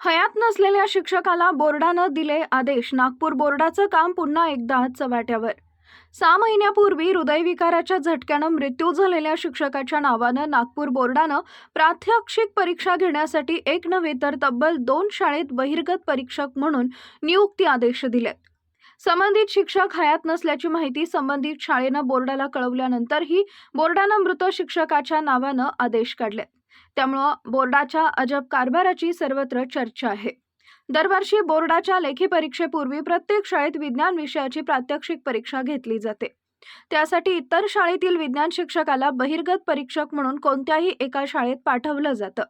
हयात नसलेल्या शिक्षकाला बोर्डानं दिले आदेश. नागपूर बोर्डाचं काम पुन्हा एकदा चव्हाट्यावर. सहा महिन्यापूर्वी हृदयविकाराच्या झटक्यानं मृत्यू झालेल्या शिक्षकाच्या नावानं नागपूर बोर्डानं प्रात्यक्षिक परीक्षा घेण्यासाठी एक नव्हे तर तब्बल दोन शाळेत बहिर्गत परीक्षक म्हणून नियुक्ती आदेश दिलेत. संबंधित शिक्षक हयात नसल्याची माहिती संबंधित शाळेनं बोर्डाला कळवल्यानंतरही बोर्डानं मृत शिक्षकाच्या नावानं आदेश काढले त्यामुळं बोर्डाच्या अजब कारभाराची सर्वत्र चर्चा आहे. दरवर्षी बोर्डाच्या लेखी परीक्षेपूर्वी प्रत्येक शाळेत विज्ञान विषयाची प्रात्यक्षिक परीक्षा घेतली जाते. त्यासाठी इतर शाळेतील विज्ञान शिक्षकाला बहिर्गत परीक्षक म्हणून कोणत्याही एका शाळेत पाठवलं जातं.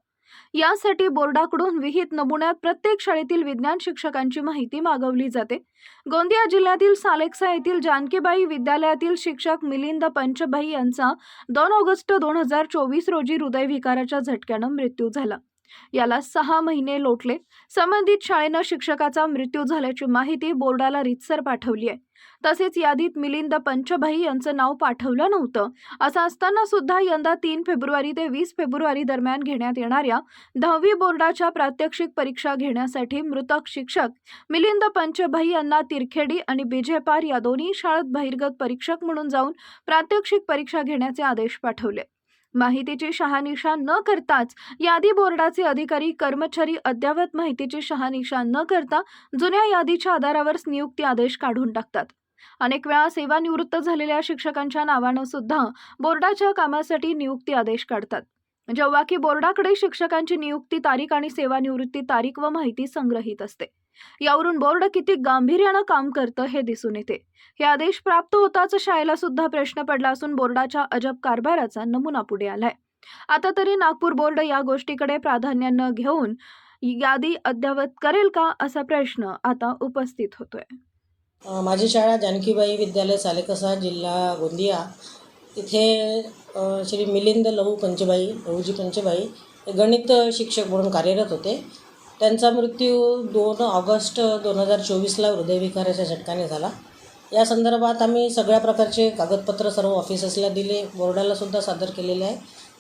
यासाठी बोर्डाकडून विहित नमुन्यात प्रत्येक शाळेतील विज्ञान शिक्षकांची माहिती मागवली जाते. गोंदिया जिल्ह्यातील सालेक्सा येथील जानकीबाई विद्यालयातील शिक्षक मिलिंद पंचभाई यांचा दोन ऑगस्ट दोन हजार चोवीस रोजी हृदयविकाराच्या झटक्यानं मृत्यू झाला. याला सहा महिने लोटले. संबंधित शाळेनं शिक्षकाचा मृत्यू झाल्याची माहिती बोर्डाला रितसर पाठवली आहे. तसेच यादीत मिलिंद पंचभाई यांचं नाव पाठवलं नव्हतं. असं असताना सुद्धा यंदा तीन फेब्रुवारी ते वीस फेब्रुवारी दरम्यान घेण्यात येणाऱ्या दहावी बोर्डाच्या प्रात्यक्षिक परीक्षा घेण्यासाठी मृतक शिक्षक मिलिंद पंचभाई यांना तिरखेडी आणि बिजेपार या दोन्ही शाळेत बहिर्गत परीक्षक म्हणून जाऊन प्रात्यक्षिक परीक्षा घेण्याचे आदेश पाठवले. माहितीची शहानिशा न करताच यादी बोर्डाचे अधिकारी कर्मचारी अद्ययावत माहितीची शहानिशा न करता जुन्या यादीच्या आधारावर नियुक्ती आदेश काढून टाकतात. अनेक वेळा सेवानिवृत्त झालेल्या शिक्षकांच्या नावानं सुद्धा बोर्डाच्या कामासाठी नियुक्ती आदेश काढतात. जेव्हा की बोर्डाकडे शिक्षकांची नियुक्ती तारीख आणि सेवानिवृत्ती तारीख व माहिती संग्रहित असते. यावरून बोर्ड किती गांभीर्यानं काम करतं हे दिसून येते. हे आदेश प्राप्त होताच शाळेला सुद्धा प्रश्न पडला असून बोर्डाच्या अजब कारभाराचा नमुना पुढे आलाय. आता तरी नागपूर बोर्ड या गोष्टीकडे प्राधान्यानं घेऊन यादी अद्ययावत करेल का असा प्रश्न आता उपस्थित होतोय. माझी शाळा जानकीबाई विद्यालय सालेकसा जिल्हा गोंदिया. इथे श्री मिलिंद लहू पंचबाई लहूजी पंचबाई हे गणित शिक्षक म्हणून कार्यरत होते. त्यांचा मृत्यू दोन ऑगस्ट दोन हजार चोवीसला हृदयविकाराच्या झटकाने झाला. या संदर्भात आम्ही सगळ्या प्रकारचे कागदपत्र सर्व ऑफिसर्सला दिले बोर्डालासुद्धा सादर केलेले आहे.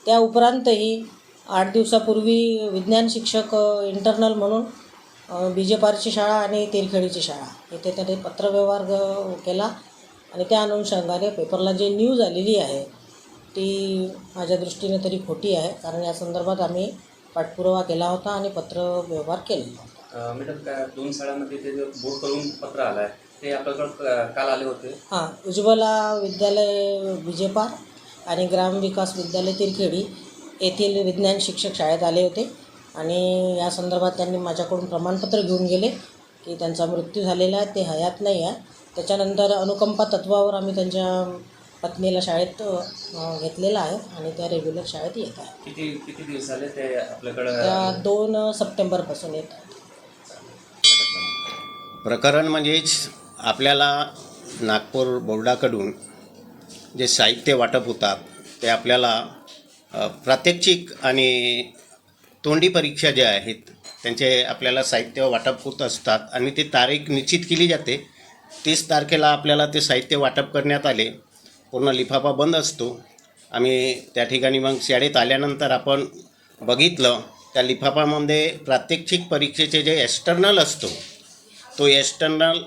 त्या उपरांतही आठ दिवसापूर्वी विज्ञान शिक्षक इंटरनल म्हणून बी जे शाळा आणि तेरखेडीची शाळा. इथे त्याने पत्रव्यवहार केला आणि त्या अनुषंगाने पेपरला जी न्यूज आलेली आहे ती माझ्या दृष्टीने तरी खोटी आहे. कारण या संदर्भात आम्ही पाठपुरावा केला होता आणि पत्रव्यवहार केलेला होता. मॅडम काय दोन शाळांमध्ये ते जे बोर्डकडून पत्र आलं आहे ते आपल्याकडं काल आले होते? हां उज्ज्वला विद्यालय विजेपार आणि ग्रामविकास विद्यालय तिरखेडी येथील विज्ञान शिक्षक शाळेत आले होते आणि या संदर्भात त्यांनी माझ्याकडून प्रमाणपत्र घेऊन गेले की त्यांचा मृत्यू झालेला आहे ते हयात नाही आहे. त्याच्यानंतर अनुकंपा तत्वावर आम्ही त्यांच्या पत्नीला शाळेत घेतलेलं आहे आणि त्या रेग्युलर शाळेत येत आहे. किती किती दिवस झाले ते आपल्याकडं? त्या दोन सप्टेंबरपासून येत आहेत प्रकरण म्हणजेच आपल्याला नागपूर बोर्डाकडून जे साहित्य वाटप होतात ते आपल्याला प्रात्यक्षिक आणि तोंडी परीक्षा ज्या आहेत त्यांचे आपल्याला साहित्य वाटप होत असतात आणि ती तारीख निश्चित केली जाते. तीस तारखेला आपल्याला ते साहित्य वाटप करण्यात आले. पूर्ण लिफाफा बंद असतो. आम्ही त्या ठिकाणी मग शाळेत आल्यानंतर आपण बघितलं त्या लिफाफामध्ये प्रात्यक्षिक परीक्षेचे जे एक्स्टर्नल असतो तो external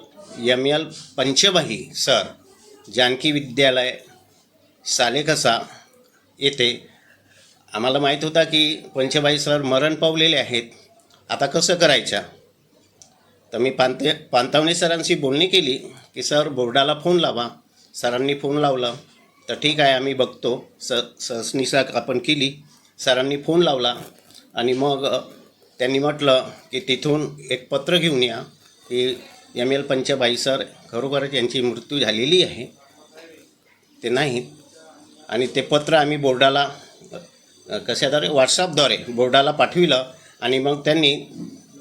M L Panchbhai sir Janki Vidyalaya Saleksa येथे आम्हाला माहीत होता की पंचबाई सर मरण पावलेले आहेत. आता कसं करायचं? तर मी पांते पांतावणे सरांशी बोलणी केली की सर बोर्डाला फोन लावा. सरांनी फोन लावला. तर ठीक आहे आम्ही बघतो. स सहसनिसा आपण केली. सरांनी फोन लावला आणि मग त्यांनी म्हटलं की तिथून एक पत्र घेऊन या. की एम एल पंचबाई सर खरोखरच यांची मृत्यू झालेली आहे. ते नाहीत. आणि ते पत्र आम्ही बोर्डाला कशाद्वारे? व्हॉट्सअपद्वारे बोर्डाला पाठविलं आणि मग त्यांनी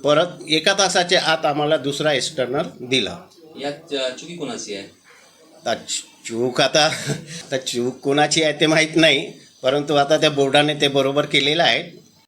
परत एका तासाच्या आत आम्हाला दुसरा एक्सटर्नल दिला. यात चुकी कोणाची आहे? आता चूक आता तर चूक कोणाची आहे ते माहीत नाही परंतु आता त्या बोर्डाने ते बरोबर केलेलं आहे.